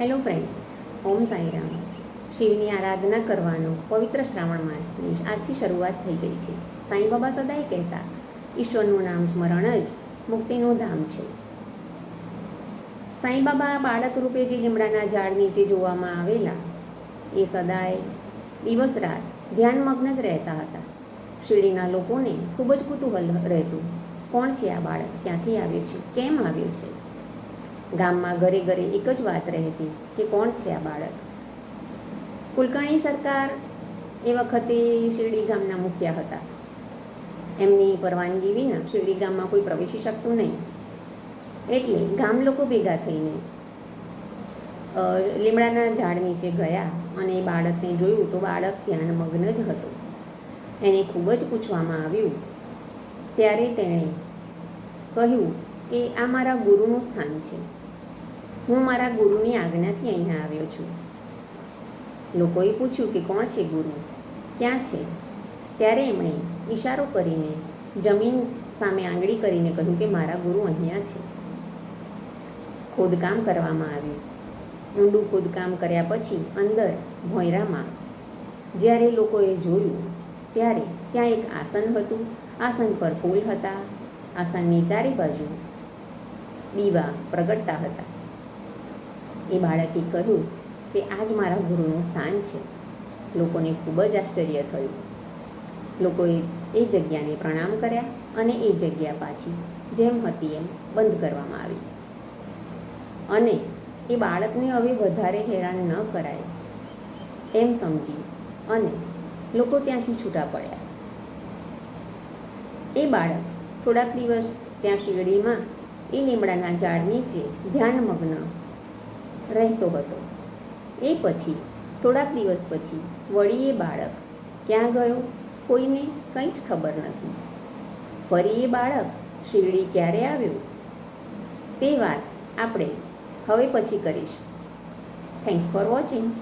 Hello friends ઓમ સાંઈરામ શિવની આરાધના કરવાનો પવિત્ર શ્રાવણ માસની આજથી શરૂઆત થઈ ગઈ છે. સાંઈ બાબા સદાય કહેતા, ઈશ્વરનું નામ સ્મરણ જ મુક્તિનું ધામ છે. સાંઈ બાબા બાળક રૂપે જે લીમડાના ઝાડ નીચે જોવામાં આવેલા, એ સદાય દિવસ રાત ધ્યાનમગ્ન જ રહેતા હતા. શિરડીના લોકોને ખૂબ જ કુતૂહલ રહેતું, કોણ છે આ બાળક? ક્યાંથી આવ્યો છે? કેમ આવ્યો છે? ગામમાં ઘરે ઘરે એક જ વાત રહેતી કે કોણ છે આ બાળક? કુલકર્ણી સરકાર એ વખતે શિરડી ગામના મુખ્યા હતા. એમની પરવાનગી વિના શિરડી ગામમાં કોઈ પ્રવેશી શકતું નહીં. એટલે ગામ લોકો ભેગા થઈને લીમડાના ઝાડ નીચે ગયા અને એ બાળકને જોયું તો બાળક ધ્યાનમગ્ન જ હતો. એને ખૂબ જ પૂછવામાં આવ્યું. ત્યારે તેણે કહ્યું કે આ મારા ગુરુનું સ્થાન છે. હું મારા ગુરુની આજ્ઞાથી અહીંયા આવ્યો છું. લોકોએ પૂછ્યું કે કોણ છે ગુરુ? ક્યાં છે? ત્યારે એમણે ઈશારો કરીને જમીન સામે આંગળી કરીને કહ્યું કે મારા ગુરુ અહીંયા છે. ખોદકામ કરવામાં આવ્યું. ઊંડું ખોદકામ કર્યા પછી અંદર ભોંયરામાં જ્યારે લોકોએ જોયું ત્યારે ત્યાં એક આસન હતું. આસન પર ફૂલ હતા. આસનની ચારે બાજુ દીવા પ્રગટતા હતા. એ બાળકે કહ્યું કે આ જ મારા ગુરુનું સ્થાન છે. લોકોને ખૂબ જ આશ્ચર્ય થયું. લોકોએ એ જગ્યાને પ્રણામ કર્યા અને એ જગ્યા પાછી જેમ હતી એમ બંધ કરવામાં આવી. અને એ બાળકને હવે વધારે હેરાન ન કરાય એમ સમજી અને લોકો ત્યાંથી છૂટા પડ્યા. એ બાળક થોડાક દિવસ ત્યાં શિરડીમાં એ લીમડાના ઝાડ નીચે ધ્યાનમગ્ન રહેતો હતો. એ પછી, થોડાક દિવસ પછી વળી એ બાળક ક્યાં ગયો કોઈને કંઈ જ ખબર નથી. ફરી એ બાળક શિરડી ક્યારે આવ્યું? તે વાત આપણે હવે પછી કરીશું. Thanks for watching